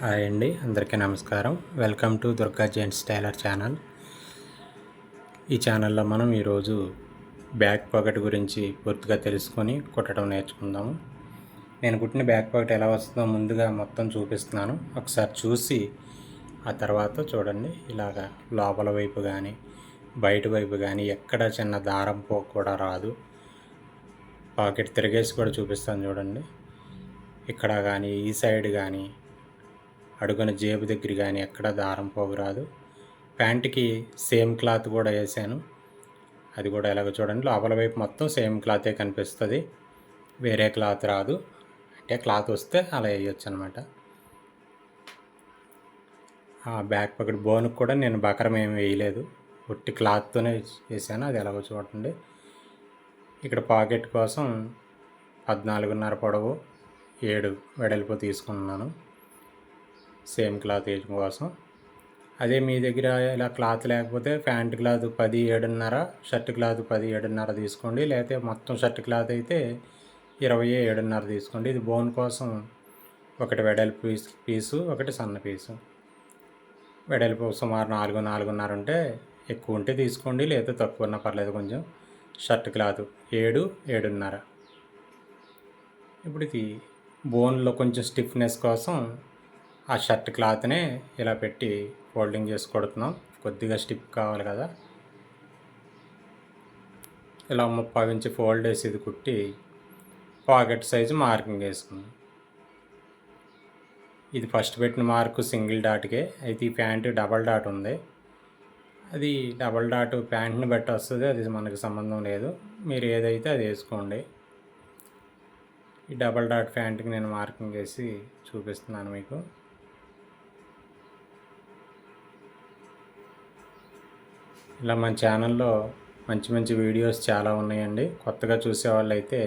Hi అండి అందరికీ నమస్కారం. Welcome to Durga gents tailor channel. ఈ ఛానల్లో మనం ఈరోజు బ్యాక్ పాకెట్ గురించి పూర్తిగా తెలుసుకొని కుట్టడం నేర్చుకుందాము. నేను కుట్టిన బ్యాక్ పాకెట్ ఎలా వస్తుందో ముందుగా మొత్తం చూపిస్తున్నాను. ఒకసారి చూసి ఆ తర్వాత చూడండి ఇలాగా లోపల వైపు కానీ బయట వైపు కానీ ఎక్కడ చిన్న దారం పో కూడా రాదు. పాకెట్ తిరిగేసి కూడా చూపిస్తాను చూడండి. ఇక్కడ కానీ ఈ సైడ్ కానీ అడుగున జేబు దగ్గర కానీ ఎక్కడ దారం పోగురాదు ప్యాంటుకి సేమ్ క్లాత్ కూడా వేసాను అది కూడా ఎలాగో చూడండి లోపల వైపు మొత్తం సేమ్ క్లాతే కనిపిస్తుంది. వేరే క్లాత్ రాదు. అంటే క్లాత్ వస్తే అలా వేయచ్చు అనమాట ఆ బ్యాక్ పక్కన బోన్కి కూడా నేను బకరం ఏమి వేయలేదు. ఒట్టి క్లాత్తోనే వేసాను అది ఎలాగో చూడండి. ఇక్కడ పాకెట్ కోసం పద్నాలుగున్నర పొడవు ఏడు వెడల్పు తీసుకున్నాను. సేమ్ క్లాత్ వేయడం కోసం. అదే మీ దగ్గర ఇలా క్లాత్ లేకపోతే ప్యాంట్ క్లాత్ పది ఏడున్నర షర్ట్ క్లాత్ పది ఏడున్నర తీసుకోండి. లేకపోతే మొత్తం షర్ట్ క్లాత్ అయితే ఇరవై ఏడున్నర తీసుకోండి. ఇది బోన్ కోసం ఒకటి వెడల్పు పీస్ పీసు ఒకటి సన్న పీసు. వెడల్పు సుమారు నాలుగు నాలుగున్నర ఉంటే ఎక్కువ ఉంటే తీసుకోండి. లేకపోతే తక్కువ ఉన్నా పర్లేదు కొంచెం. షర్ట్ క్లాత్ ఏడు ఏడున్నర. ఇప్పుడు ఇది బోన్లో కొంచెం స్టిఫ్నెస్ కోసం ఆ షర్ట్ క్లాత్నే ఇలా పెట్టి ఫోల్డింగ్ చేసి కొడుతున్నాం. కొద్దిగా స్టిప్ కావాలి కదా. ఇలా ముప్పై ఇంచు ఫోల్డ్ వేసి ఇది కుట్టి పాకెట్ సైజు మార్కింగ్ వేసుకుందాం. ఇది ఫస్ట్ పెట్టిన మార్కు సింగిల్ డాట్కే. అయితే ఈ ప్యాంట్ డబల్ డాట్ ఉంది. అది డబల్ డాట్ ప్యాంట్ని బట్టి వస్తుంది. అది మనకు సంబంధం లేదు. మీరు ఏదైతే అది వేసుకోండి. ఈ డబల్ డాట్ ప్యాంట్కి నేను మార్కింగ్ వేసి చూపిస్తున్నాను మీకు. ఇలా మన ఛానల్లో మంచి మంచి వీడియోస్ చాలా ఉన్నాయండి. కొత్తగా చూసేవాళ్ళు అయితే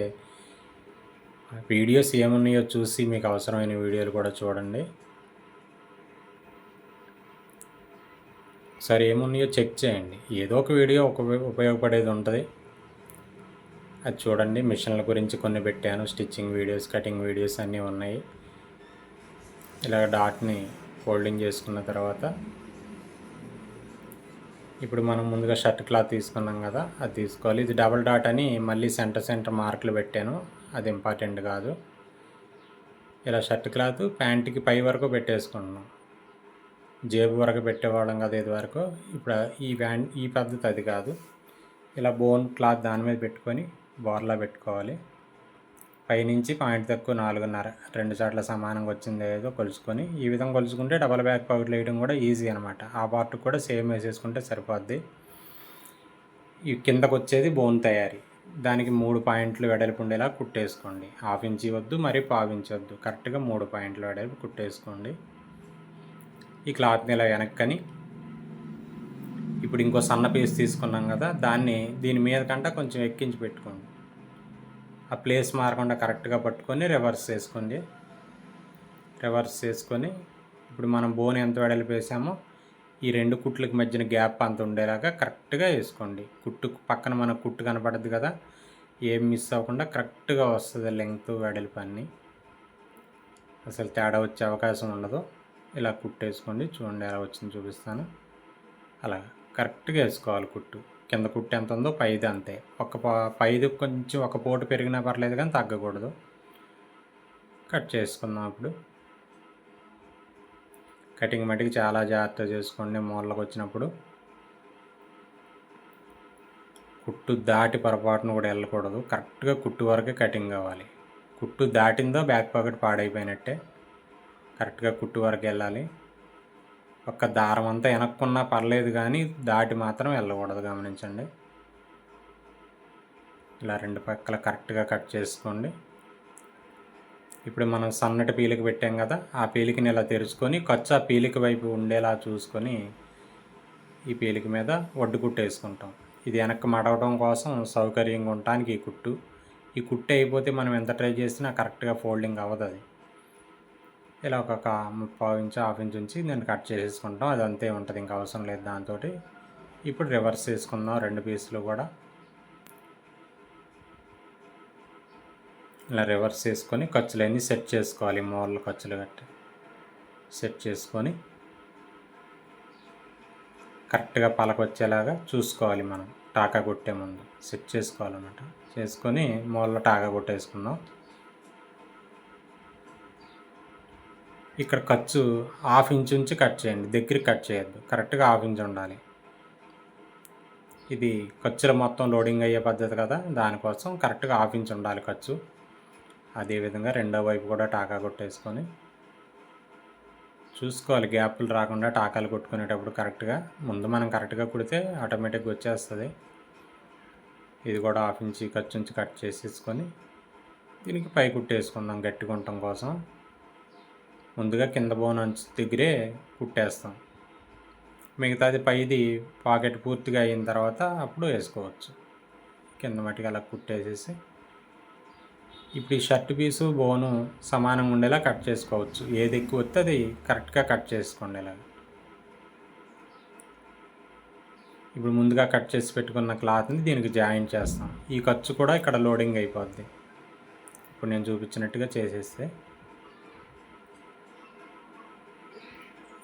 వీడియోస్ ఏమున్నాయో చూసి మీకు అవసరమైన వీడియోలు కూడా చూడండి. సరే ఏమున్నాయో చెక్ చేయండి. ఏదో ఒక వీడియో ఒక ఉపయోగపడేది ఉంటుంది. అది చూడండి. మిషన్ల గురించి కొన్ని పెట్టాను. స్టిచ్చింగ్ వీడియోస్ కటింగ్ వీడియోస్ అన్నీ ఉన్నాయి. ఇలా డాట్ని ఫోల్డింగ్ చేసుకున్న తర్వాత ఇప్పుడు మనం ముందుగా షర్ట్ క్లాత్ తీసుకున్నాం కదా అది తీసుకోవాలి. ఇది డబల్ డాట్ అని మళ్ళీ సెంటర్ సెంటర్ మార్కులు పెట్టాను. అది ఇంపార్టెంట్ కాదు. ఇలా షర్ట్ క్లాత్ ప్యాంట్కి పై వరకు పెట్టేసుకున్నాం జేబు వరకు పెట్టేవాళ్ళం కదా ఇది వరకు ఇప్పుడు ఈ వ్యాన్ ఈ పద్ధతి అది కాదు. ఇలా బోన్ క్లాత్ దాని మీద పెట్టుకొని బోర్లా పెట్టుకోవాలి. పైనుంచి పాయింట్ తక్కువ నాలుగున్నర. రెండు చోట్ల సమానంగా వచ్చింది ఏదో కొలుచుకొని. ఈ విధంగా కొలుచుకుంటే డబల్ బ్యాక్ పాకెట్లు వేయడం కూడా ఈజీ అనమాట ఆ పార్ట్ కూడా సేమ్ వేసేసుకుంటే సరిపోద్ది. ఈ కిందకు వచ్చేది బోన్ తయారీ. దానికి మూడు పాయింట్లు వెడల్పు ఉండేలా కుట్టేసుకోండి. హాఫ్ ఇంచి వద్దు మరి పావు ఇంచి వద్దు కరెక్ట్గా మూడు పాయింట్లు వెడల్పు కుట్టేసుకోండి. ఈ క్లాత్ని ఇలా వెనక్కని ఇప్పుడు ఇంకో సన్న పీస్ తీసుకున్నాం కదా దాన్ని దీని మీద కంటే కొంచెం ఎక్కించి పెట్టుకోండి. ఆ ప్లేస్ మారకుండా కరెక్ట్గా పట్టుకొని రివర్స్ చేసుకోండి రివర్స్ చేసుకొని ఇప్పుడు మనం బోన్ ఎంత వెడల్పు వేసామో ఈ రెండు కుట్లకి మధ్యన గ్యాప్ అంత ఉండేలాగా కరెక్ట్గా వేసుకోండి. కుట్టు పక్కన మన కుట్టు కనపడద్దు కదా ఏం మిస్ అవ్వకుండా కరెక్ట్గా వస్తుంది లెంగ్త్ వెడల్పు అన్నీ. అసలు తేడా వచ్చే అవకాశం ఉండదు. ఇలా కుట్టేసుకోండి. చూడండి ఎలా వచ్చింది చూపిస్తాను. అలా కరెక్ట్గా వేసుకోవాలి కుట్టు. కింద కుట్టు ఎంత ఉందో పైది అంతే. ఒక పైది కొంచెం ఒక పోటు పెరిగినా పర్లేదు కానీ తగ్గకూడదు. కట్ చేసుకుందాం అప్పుడు కటింగ్ మట్టికి చాలా జాగ్రత్త చేసుకోండి మూలలకు వచ్చినప్పుడు. కుట్టు దాటి పొరపాటును కూడా వెళ్ళకూడదు. కరెక్ట్గా కుట్టు వరకే కటింగ్ కావాలి. కుట్టు దాటిందో బ్యాక్ పాకెట్ పాడైపోయినట్టే. కరెక్ట్గా కుట్టు వరకు వెళ్ళాలి. ఒక్క దారం అంతా వెనక్కున్నా పర్లేదు కానీ దాటి మాత్రం వెళ్ళకూడదు గమనించండి. ఇలా రెండు పక్కల కరెక్ట్గా కట్ చేసుకోండి. ఇప్పుడు మనం సన్నటి పీలిక పెట్టాం కదా ఆ పీలికని ఇలా తెరుచుకొని ఖర్చు ఆ పీలిక వైపు ఉండేలా చూసుకొని ఈ పీలిక మీద ఒడ్డు కుట్టు వేసుకుంటాం. ఇది వెనక్కి మడవడం కోసం సౌకర్యంగా ఉండటానికి ఈ కుట్టు. ఈ కుట్టు అయిపోతే మనం ఎంత ట్రై చేసినా కరెక్ట్గా ఫోల్డింగ్ అవ్వదు అది. ఇలా ఒక ముప్పావు ఇంచు హాఫ్ ఇంచ్ ఉంచి నేను కట్ చేసేసుకుంటాం. అది అంతే ఉంటుంది ఇంకా అవసరం లేదు దాంతో ఇప్పుడు రివర్స్ చేసుకుందాం రెండు పీసులు కూడా. ఇలా రివర్స్ చేసుకొని ఖర్చులన్నీ సెట్ చేసుకోవాలి మూలలు ఖర్చులు కట్టి. సెట్ చేసుకొని కరెక్ట్గా పలకొచ్చేలాగా చూసుకోవాలి మనం. టాకా కొట్టే ముందు. సెట్ చేసుకోవాలన్నమాట. చేసుకొని మూలలో టాకా కొట్టేసుకుందాం. ఇక్కడ ఖర్చు హాఫ్ ఇంచ్ ఉంచి కట్ చేయండి. దగ్గరికి కట్ చేయొద్దు. కరెక్ట్గా హాఫ్ ఇంచ్ ఉండాలి. ఇది ఖర్చులు మొత్తం లోడింగ్ అయ్యే పద్ధతి కదా. దానికోసం కరెక్ట్గా హాఫ్ ఇంచ్ ఉండాలి ఖర్చు. అదేవిధంగా రెండో వైపు కూడా టాకా కొట్టేసుకొని చూసుకోవాలి. గ్యాప్లు రాకుండా టాకాలు కొట్టుకునేటప్పుడు కరెక్ట్గా ముందు మనం కరెక్ట్గా కుడితే ఆటోమేటిక్గా వచ్చేస్తుంది. ఇది కూడా హాఫ్ ఇంచి ఖర్చు నుంచి కట్ చేసేసుకొని దీనికి పై కుట్టేసుకుందాం గట్టిగా ఉండటం కోసం. ముందుగా కింద బోన్ అంచు దగ్గరే కుట్టేస్తాం. మిగతాది పైది పాకెట్ పూర్తిగా అయిన తర్వాత అప్పుడు వేసుకోవచ్చు. కింద మట్టికి అలా కుట్టేసేసి. ఇప్పుడు ఈ షర్ట్ పీసు బోను సమానంగా ఉండేలా కట్ చేసుకోవచ్చు. ఏది ఎక్కువ వస్తే అది కరెక్ట్గా కట్ చేసుకోండి ఇలా ఇప్పుడు ముందుగా కట్ చేసి పెట్టుకున్న క్లాత్ని దీనికి జాయిన్ చేస్తాం. ఈ ఖర్చు కూడా ఇక్కడ లోడింగ్ అయిపోద్ది. ఇప్పుడు నేను చూపించినట్టుగా చేసేస్తే.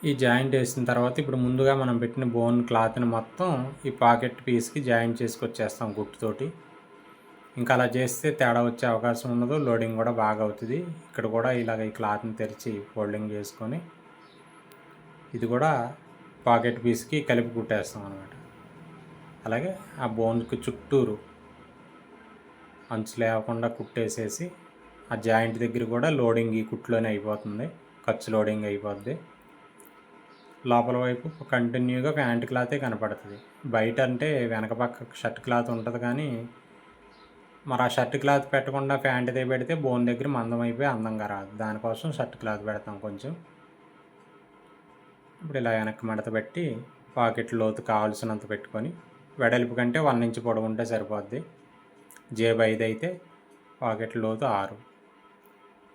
ఈ జాయింట్ వేసిన తర్వాత ఇప్పుడు ముందుగా మనం పెట్టిన బోన్ క్లాత్ని మొత్తం ఈ పాకెట్ పీస్కి జాయింట్ చేసుకొచ్చేస్తాం గుట్టుతోటి ఇంకా అలా చేస్తే తేడా వచ్చే అవకాశం ఉండదు లోడింగ్ కూడా బాగా అవుతుంది. ఇక్కడ కూడా ఇలాగ ఈ క్లాత్ని తెరిచి ఫోల్డింగ్ చేసుకొని ఇది కూడా పాకెట్ పీస్కి కలిపి కుట్టేస్తాం అనమాట అలాగే ఆ బోన్కి చుట్టూరు అంచు లేకుండా కుట్టేసేసి ఆ జాయింట్ దగ్గర కూడా లోడింగ్ ఈ కుట్లోనే అయిపోతుంది ఖర్చు లోడింగ్ అయిపోద్ది. లోపల వైపు కంటిన్యూగా ప్యాంట్ క్లాతే కనపడుతుంది. బయట అంటే వెనక పక్క షర్ట్ క్లాత్ ఉంటుంది కానీ మరి ఆ షర్ట్ క్లాత్ పెట్టకుండా ప్యాంట్దే పెడితే బోన్ దగ్గర మందం అయిపోయి అందంగా రాదు. దానికోసం షర్ట్ క్లాత్ పెడతాం కొంచెం. ఇప్పుడు ఇలా వెనక్కి మడత పెట్టి పాకెట్ లోతు కావాల్సినంత పెట్టుకొని వెడల్పు కంటే వన్ ఇంచ్ పొడవు ఉంటే సరిపోద్ది. జేబు ఐదు అయితే పాకెట్ లోతు ఆరు.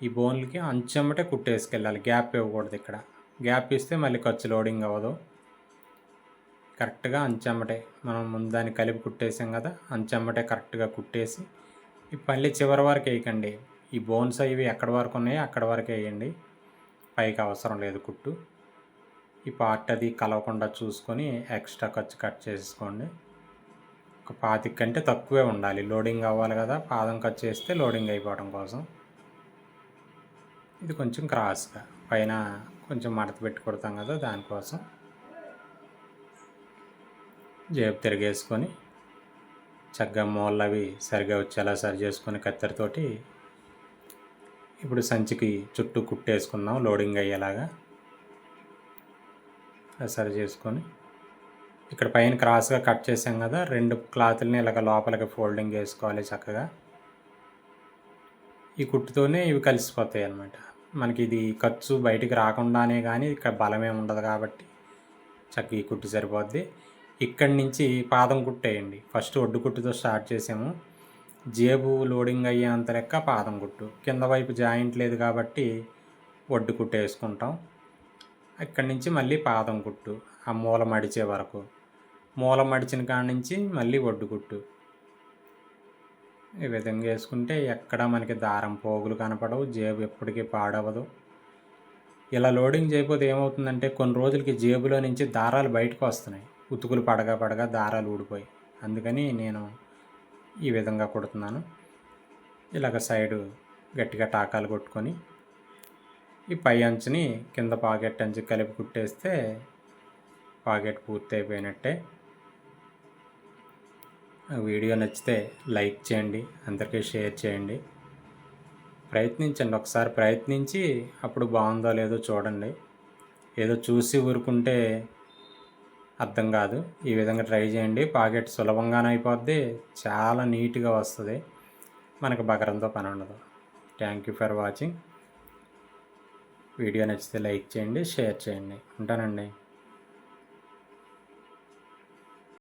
ఈ బోన్లకి అంచెమ్మటే కుట్టేసుకెళ్ళాలి. గ్యాప్ ఇవ్వకూడదు ఇక్కడ. గ్యాప్ ఇస్తే మళ్ళీ ఖర్చు లోడింగ్ అవ్వదు. కరెక్ట్గా అంచెమ్మటే మనం ముందు దాన్ని కలిపి కుట్టేసాం కదా అంచెమ్మటే కరెక్ట్గా కుట్టేసి ఈ పల్లి చివరి వరకు వేయకండి. ఈ బోన్స్ అవి ఎక్కడి వరకు ఉన్నాయో అక్కడ వరకు వేయండి. పైకి అవసరం లేదు కుట్టు. ఈ పార్ట్ అది కలవకుండా చూసుకొని ఎక్స్ట్రా ఖర్చు కట్ చేసుకోండి ఒక పాతిక కంటే తక్కువే ఉండాలి. లోడింగ్ అవ్వాలి కదా పాదం కట్ చేస్తే లోడింగ్ అయిపోవడం కోసం. ఇది కొంచెం క్రాస్గా. పైన కొంచెం మడత పెట్టి కొడతాం కదా దానికోసం. జేబు తిరిగేసుకొని చక్కగా మూలలు అవి సరిగా వచ్చేలా సరి చేసుకొని కత్తెరతోటి ఇప్పుడు సంచికి చుట్టూ కుట్టేసుకుందాం లోడింగ్ అయ్యేలాగా. సరి చేసుకొని ఇక్కడ పైన క్రాస్గా కట్ చేసాం కదా రెండు క్లాతుల్ని ఇలాగ లోపలికి ఫోల్డింగ్ వేసుకోవాలి చక్కగా. ఈ కుట్టుతోనే ఇవి కలిసిపోతాయి అన్నమాట మనకి ఇది ఖర్చు బయటికి రాకుండానే కానీ ఇక్కడ బలమే ఉండదు కాబట్టి చక్కగా ఈ కుట్టు సరిపోద్ది. ఇక్కడి నుంచి పాదం కుట్టేయండి. ఫస్ట్ ఒడ్డు కుట్టుతో స్టార్ట్ చేసాము. జేబు లోడింగ్ అయ్యేంత లెక్క పాదం కుట్టు. కింద వైపు జాయింట్ లేదు కాబట్టి ఒడ్డు కుట్టు వేసుకుంటాం. ఇక్కడి నుంచి మళ్ళీ పాదం కుట్టు. ఆ మూల మడిచే వరకు. మూల మడిచిన కాడ నుంచి మళ్ళీ ఒడ్డు కుట్టు. ఈ విధంగా వేసుకుంటే ఎక్కడ మనకి దారం పోగులు కనపడవు జేబు ఎప్పటికీ పాడవదు. ఇలా లోడింగ్ చేయకపోతే ఏమవుతుందంటే కొన్ని రోజులకి జేబులో నుంచి దారాలు బయటకు వస్తున్నాయి. ఉతుకులు పడగా పడగా దారాలు ఊడిపోయి. అందుకని నేను ఈ విధంగా కుడుతున్నాను. ఇలాగ సైడు గట్టిగా టాకాలు కొట్టుకొని ఈ పై అంచుని కింద పాకెట్ అంచు కలిపి కుట్టేస్తే పాకెట్ పూర్తి అయిపోయినట్టే వీడియో నచ్చితే లైక్ చేయండి అందరికీ షేర్ చేయండి. ప్రయత్నించండి ఒకసారి ప్రయత్నించి అప్పుడు బాగుందో లేదో చూడండి. ఏదో చూసి ఊరుకుంటే అర్థం కాదు. ఈ విధంగా ట్రై చేయండి. పాకెట్ సులభంగానే అయిపోద్ది. చాలా నీట్గా వస్తుంది. మనకు బకరంతో పని ఉండదు. Thank you for watching video నచ్చితే లైక్ చేయండి షేర్ చేయండి. ఉంటానండి.